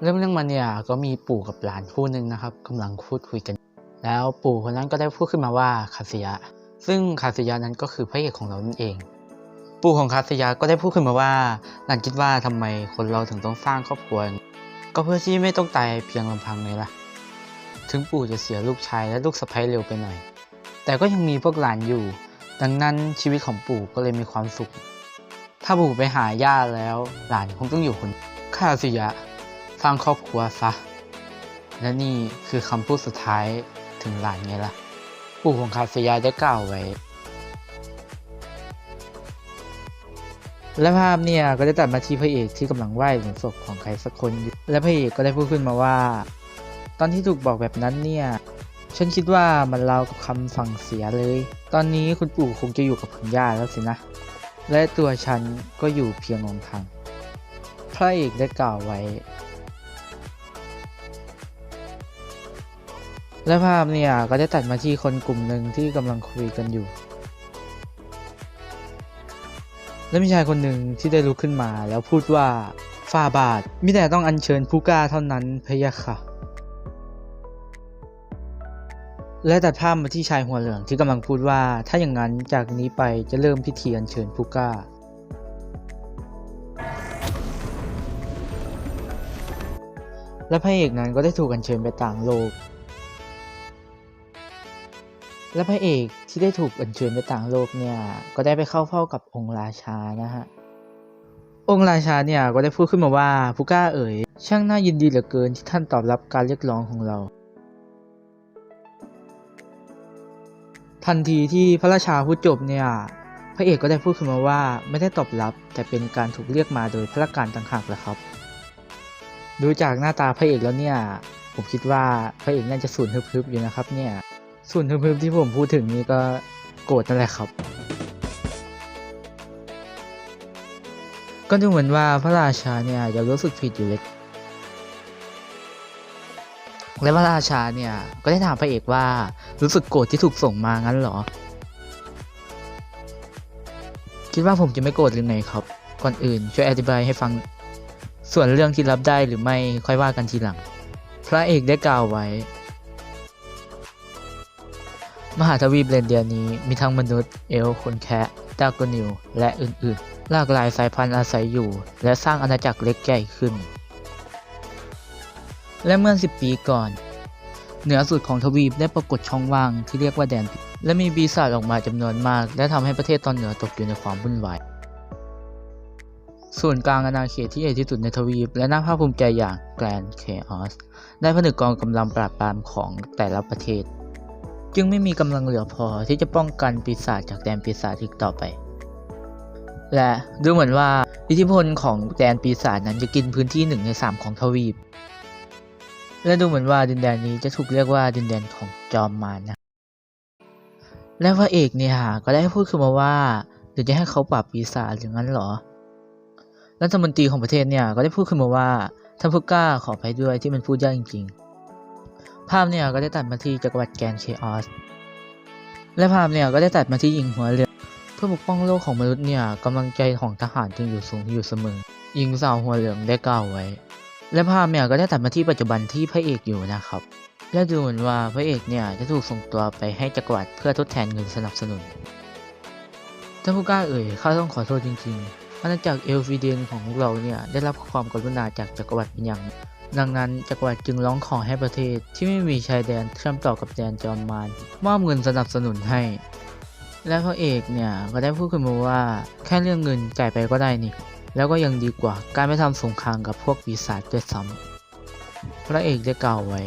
เรื่องเรื่องมันเนี่ยก็มีปู่กับหลานคู่หนึ่งนะครับกำลังพูดคุยกัน แล้วปู่คนนั้นก็ได้พูดขึ้นมาว่าคาสิยะ ซึ่งคาสิยะนั้นก็คือพระเอกของเรานั่นเอง ปู่ของคาสิยะก็ได้พูดขึ้นมาว่าหลานคิดว่าทำไมคนเราถึงต้องสร้างครอบครัวก็เพื่อที่ไม่ต้องตายเพียงลำพังเลยล่ะ ถึงปู่จะเสียลูกชายและลูกสะใภ้เร็วไปหน่อย แต่ก็ยังมีพวกหลานอยู่ ดังนั้นชีวิตของปู่ก็เลยมีความสุข ถ้าปู่ไปหาย่าแล้ว หลานคงต้องอยู่คนคาสิยะ สร้างครอบครัวซะ และนี่คือคำพูดสุดท้ายถึงหลานไงล่ะ ปู่ของคาสยะได้กล่าวไว้ และภาพเนี่ยก็ได้ตัดมาที่พระเอกที่กำลังไหว้หลุมศพของใครสักคนอยู่และพระเอกก็ได้พูดขึ้นมาว่า ตอนที่ถูกบอกแบบนั้นเนี่ย ฉันคิดว่ามันราวกับคำสั่งเสียเลย ตอนนี้คุณปู่คงจะอยู่กับคุณย่าแล้วสินะ และตัวฉันก็อยู่เพียงลำพังพระเอกได้กล่าวไว้ และภาพเนี่ยก็ได้ตัดมาที่คนกลุ่มหนึ่งที่กำลังคุยกันอยู่ และมีชายคนหนึ่งที่ได้ลุกขึ้นมาแล้วพูดว่าฝ่าบาทมิแต่ต้องอัญเชิญผู้กล้าเท่านั้นพะยะค่ะและตัดภาพมาที่ชายหัวเหลืองที่กำลังพูดว่า ถ้าอย่างนั้นจากนี้ไปจะเริ่มพิธีอัญเชิญผู้กล้า และพระเอกนั้นก็ได้ถูกอัญเชิญไปต่างโลก และพระเอกที่ได้ถูกอัญเชิญไปต่างโลกเนี่ยก็ได้ไปเข้าเฝ้ากับองค์ราชานะฮะองค์ราชาเนี่ยก็ได้พูดขึ้นมาว่าผู้กล้าเอ๋ยช่างน่ายินดีเหลือเกินที่ท่านตอบรับการเรียกร้องของเรา ทันทีที่พระราชาพูดจบเนี่ยพระเอกก็ได้พูดขึ้นมาว่าไม่ได้ตอบรับ แต่เป็นการถูกเรียกมาโดยพระการต่างหากแหละครับ ดูจากหน้าตาพระเอกแล้วเนี่ยผมคิดว่าพระเอกน่าจะสูญฮึบๆอยู่นะครับเนี่ย ส่วนฮึบๆที่ผมพูดถึงนี่ก็โกรธนั่นแหละครับ ก็ดูเหมือนว่าพระราชาเนี่ยยังรู้สึกผิดอยู่เล็ก และพระราชาเนี่ยก็ได้ถามพระเอกว่ารู้สึกโกรธที่ถูกส่งมางั้นเหรอ คิดว่าผมจะไม่โกรธหรือไงครับ ก่อนอื่นช่วยอธิบายให้ฟัง ส่วนเรื่องที่รับได้หรือไม่ค่อยว่ากันทีหลัง พระเอกได้กล่าวไว้ มหาทวีปเลนเดียนี้มีทั้งมนุษย์ เอลคนแคะดากนิว และอื่นๆ หลากหลายสายพันธุ์อาศัยอยู่ และสร้างอาณาจักรเล็กใหญ่ขึ้น และเมื่อ 10 ปีก่อน เหนือสุดของทวีปได้ปรากฏช่องว่างที่เรียกว่าแดนปิและมีปีศาจออกมาจำนวนมาก และทำให้ประเทศตอนเหนือตกอยู่ในความวุ่นวายส่วนกลางอาณาเขตที่ใหญ่ที่สุดในทวีป และน่าภาคภูมิใจอย่างแกรนด์เคออสได้ผนึกกองกำลังปราบปรามของแต่ละประเทศ จึงไม่มีกำลังเหลือพอที่จะป้องกันปีศาจจากแดนปีศาจอีกต่อไป และดูเหมือนว่าอิทธิพลของแดนปีศาจนั้นจะกินพื้นที่หนึ่งในสามของทวีป และดูเหมือนว่าดินแดนนี้จะถูกเรียกว่าดินแดนของจอมมารนะและพระเอกเนี่ยก็ได้พูดขึ้นมาว่าเดี๋ยวจะให้เขาปราบปีศาจอย่างนั้นเหรอรัฐมนตรีของประเทศเนี่ยก็ได้พูดขึ้นมาว่าท่านผู้กล้าขอไปด้วยที่มันพูดยากจริงๆ ภาพเนี่ยก็ได้ตัดมาที่จักรวรรดิแกนเคออสและภาพเนี่ยก็ได้ตัดมาที่หญิงหัวเรือ เพื่อปกป้องโลกของมนุษย์เนี่ยกำลังใจของทหารจึงอยู่สูงอยู่เสมอหญิงสาวหัวเหลืองได้กล่าวไว้ และภาพเนี่ยก็ได้ตัดมาที่ปัจจุบันที่พระเอกอยู่นะครับ และดูเหมือนว่าพระเอกเนี่ยจะถูกส่งตัวไปให้จักรวรรดิเพื่อทดแทนเงินสนับสนุนท่านผู้กล้าเอ่ยข้าต้องขอโทษจริงๆอาณาจักรเอลฟิเดนของพวกเราเนี่ยได้รับความกรุณาจากจักรวรรดิเป็นอย่าง ดังนั้นจักรวรรดิจึงร้องขอให้ประเทศที่ไม่มีชายแดนเชื่อมต่อกับแดนจอมมารมอบเงินสนับสนุนให้ และพระเอกเนี่ยก็ได้พูดขึ้นมาว่าแค่เรื่องเงินจ่ายไปก็ได้นี่ แล้วก็ยังดีกว่าการไม่ทำสงครามกับพวกปีศาจด้วยซ้ำพระเอกได้กล่าวไว้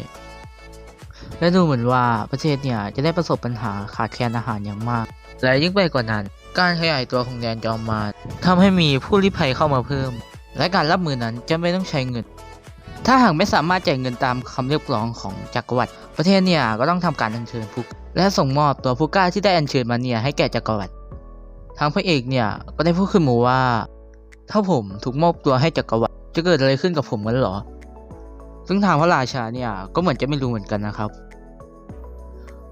และดูเหมือนว่าประเทศเนี่ยจะได้ประสบปัญหาขาดแคลนอาหารอย่างมาก และยิ่งไปกว่านั้น การขยายตัวของแดนจอมมารทำให้มีผู้ลี้ภัยเข้ามาเพิ่ม และการรับมือนั้นจะไม่ต้องใช้เงิน ถ้าหากไม่สามารถจ่ายเงินตามคำเรียกร้องของจักรวรรดิประเทศเนี่ยก็ต้องทำการอัญเชิญผู้และส่งมอบตัวผู้กล้าที่ได้อัญเชิญมาเนี่ยให้แก่จักรวรรดิทางพระเอกเนี่ยก็ได้พูดขึ้นมาว่า ถ้าผมถูกมอบตัวให้จักรวรรดิจะเกิดอะไรขึ้นกับผมกันหรอ ซึ่งทางพระราชาเนี่ยก็เหมือนจะไม่รู้เหมือนกันนะครับ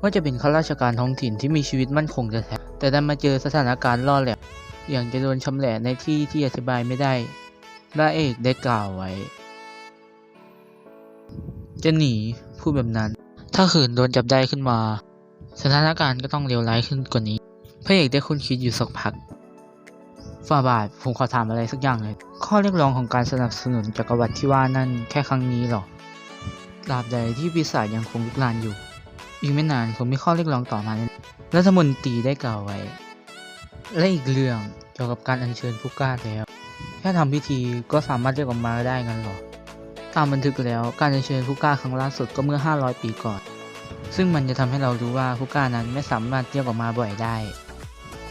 ว่าจะเป็นข้าราชการท้องถิ่นที่มีชีวิตมั่นคงแท้แต่ดันมาเจอสถานการณ์ล่อแหลมอย่างจะโดนชำแหละในที่ที่อธิบายไม่ได้พระเอกได้กล่าวไว้ จะหนีพูดแบบนั้น ถ้าขืนโดนจับได้ขึ้นมา สถานการณ์ก็ต้องเลวร้ายขึ้นกว่านี้พระเอกได้คุ้นคิดอยู่สักพักฝ่าบาทผมขอถามอะไรสักอย่างเลยข้อเรียกร้องของการสนับสนุนจักรวรรดิที่ว่านั่นแค่ครั้งนี้หรอตราบใดที่ปีศาจยังคงลุกลานอยู่ อีกไม่นานคงมีข้อเรียกร้องต่อมาแน่รัฐมนตรีได้กล่าวไว้ และอีกเรื่องเกี่ยวกับการอัญเชิญผู้กล้าแล้ว แค่ทำพิธีก็สามารถเรียกออกมาได้งั้นหรอ ตามบันทึกแล้วการเชิญผู้กล้าครั้งล่าสุดก็เมื่อ 500 ปีก่อน ซึ่งมันจะทำให้เรารู้ว่าผู้กล้านั้นไม่สามารถเรียกออกมาบ่อยได้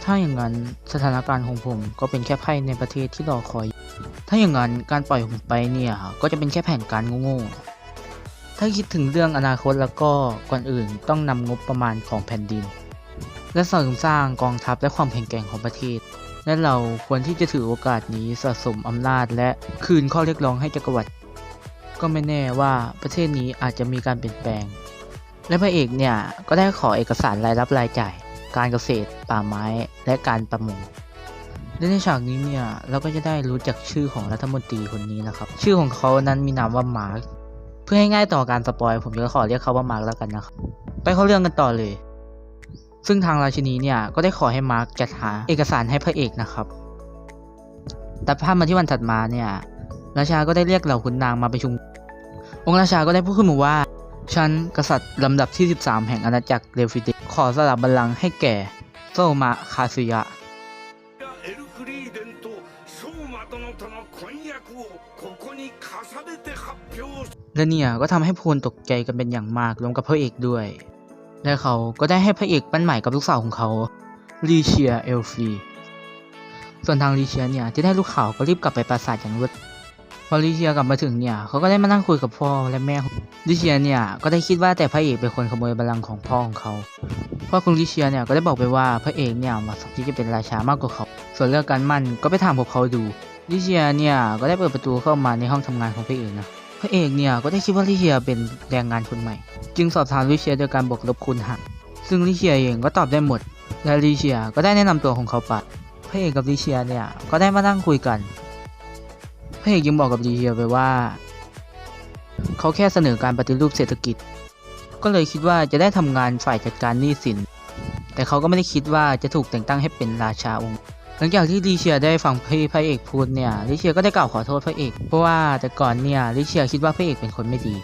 ถ้าอย่างนั้นสถานการณ์ของผมก็เป็นแค่ไพ่ในประเทศที่รอคอย ถ้าอย่างนั้นการปล่อยผมไปเนี่ยก็จะเป็นแค่แผนการโง่ๆถ้าคิดถึงเรื่องอนาคตแล้วก็ก่อนอื่นต้องนำงบประมาณของแผ่นดิน และเสริมสร้างกองทัพและความแข็งแกร่งของประเทศและเราควรที่จะถือโอกาสนี้สะสมอำนาจและคืนข้อเรียกร้องให้จักรวรรดิ ก็ไม่แน่ว่าประเทศนี้อาจจะมีการเปลี่ยนแปลง และพระเอกเนี่ยก็ได้ขอเอกสารรายรับรายจ่าย การเกษตร ป่าไม้ และการประมงและในฉากนี้เนี่ยเราก็จะได้รู้จักชื่อของรัฐมนตรีคนนี้นะครับ ชื่อของเขานั้นมีนามว่ามาร์คเพื่อให้ง่ายต่อการสปอยผมจะขอเรียกเขาว่ามาร์คแล้วกันนะครับไปเข้าเรื่องกันต่อเลย ซึ่งทางราชินีเนี่ยก็ได้ขอให้มาร์คจัดหาเอกสารให้พระเอกนะครับ แต่ภาพมาที่วันถัดมาเนี่ย ราชาก็ได้เรียกเหล่าขุนนางมาประชุม องค์ราชาก็ได้พูดขึ้นมาว่า ฉันกษัตริย์ลำดับที่ 13 แห่งอาณาจักรเลฟิติขอสละบัลลังก์ให้แก่โซมาคาสุยะและเนี่ยก็ทำให้พลตกใจกันเป็นอย่างมากรวมกับพระเอกด้วย และเขาก็ได้ให้พระเอกปั้นใหม่กับลูกสาวของเขาลีเชียเอลฟีส่วนทางลีเชียเนี่ยที่ได้ลูกข่าวก็รีบกลับไปปราสาทอย่างรวด พอลีเชียกลับมาถึงเนี่ยเขาก็ได้มานั่งคุยกับพ่อและแม่ของลีเชียเนี่ยก็ได้คิดว่าแต่พระเอกเป็นคนขโมยบัลลังก์ของพ่อของเขาพ่อคุณลีเชียเนี่ยก็ได้บอกไปว่าพระเอกเนี่ยมาะสมที่จะเป็นราชามากกว่าเขา ส่วนเรื่องการมั่นก็ไปถามพวกเขาดูลิเชียเนี่ยก็ได้เปิดประตูเข้ามาในห้องทำงานของพระเอกนะพระเอกเนี่ยก็ได้คิดว่าลิเชียเป็นแรงงานคนใหม่ จึงสอบถามลิเชียโดยการบวกลบคูณหารซึ่งลิเชียเองก็ตอบได้หมดและลิเชียก็ได้แนะนำตัวของเขาไปพระเอกกับลิเชียเนี่ยก็ได้มานั่งคุยกัน พระเอกยังบอกกับลิเชียไปว่า เขาแค่เสนอการปฏิรูปเศรษฐกิจ ก็เลยคิดว่าจะได้ทำงานฝ่ายจัดการหนี้สิน แต่เขาก็ไม่ได้คิดว่าจะถูกแต่งตั้งให้เป็นราชาองค์หลังจากที่ลิเชียได้ฟังพี่พระเอกพูดเนี่ยลิเชียก็ได้กล่าวขอโทษพระเอก เพราะว่าแต่ก่อนเนี่ยลิเชียคิดว่าพระเอกเป็นคนไม่ดี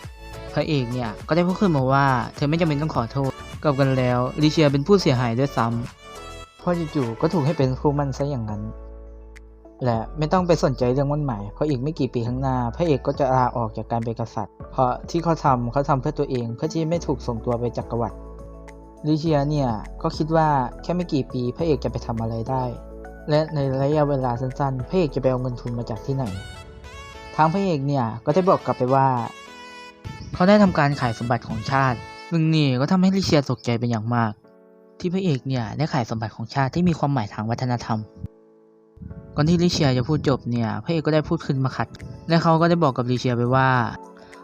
พระเอกเนี่ยก็ได้พูดขึ้นมาว่า เธอไม่จำเป็นต้องขอโทษกับกันแล้วลิเชียเป็นผู้เสียหายด้วยซ้ำเพราะจู่ๆก็ถูกให้เป็นผู้มั่นซะอย่างนั้น และไม่ต้องไปสนใจเรื่องมั่นหมายเพราะอีกไม่กี่ปีข้างหน้า พระเอกก็จะลาออกจากการเป็นกษัตริย์ เพราะที่เขาทำเขาทำเพื่อตัวเองเพื่อที่ไม่ถูกส่งตัวไปจักรวรรดิลิเชียเนี่ยก็คิดว่าแค่ไม่กี่ปีพระเอกจะไปทำอะไรได้ และในระยะเวลาสั้นๆ พระเอกจะไปเอาเงินทุนมาจากที่ไหน ทางพระเอกเนี่ยก็ได้บอกกลับไปว่า เขาได้ทำการขายสมบัติของชาติ ซึ่งนี่ก็ทำให้ลิเชียตกใจเป็นอย่างมาก ที่พระเอกเนี่ยได้ขายสมบัติของชาติที่มีความหมายทางวัฒนธรรม ก่อนที่ลิเชียจะพูดจบเนี่ยพระเอกก็ได้พูดขึ้นมาขัด และเขาก็ได้บอกกับลิเชียไปว่า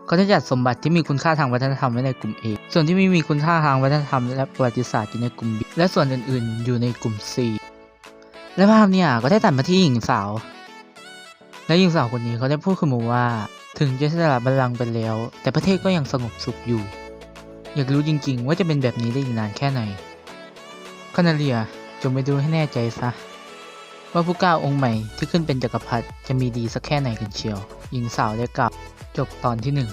เขาจะจัดสมบัติที่มีคุณค่าทางวัฒนธรรมไว้ในกลุ่ม A ส่วนที่ไม่มีคุณค่าทางวัฒนธรรมและประวัติศาสตร์อยู่ในกลุ่ม B และส่วนอื่นๆ อยู่ในกลุ่ม C และภาพเนี่ยก็ได้ตัดมาที่หญิงสาว และหญิงสาวคนนี้เขาได้พูดขึ้นมาว่า ถึงจะสละบัลลังก์ไปแล้ว แต่ประเทศก็ยังสงบสุขอยู่ อยากรู้จริงๆ ว่าจะเป็นแบบนี้ได้อีกนานแค่ไหนคานาเลียจงไปดูให้แน่ใจซะ ว่าผู้ก้าองค์ใหม่ที่ขึ้นเป็นจักรพรรดิจะมีดีสักแค่ไหนกันเชียว หญิงสาวได้กล่าวจบตอนที่หนึ่ง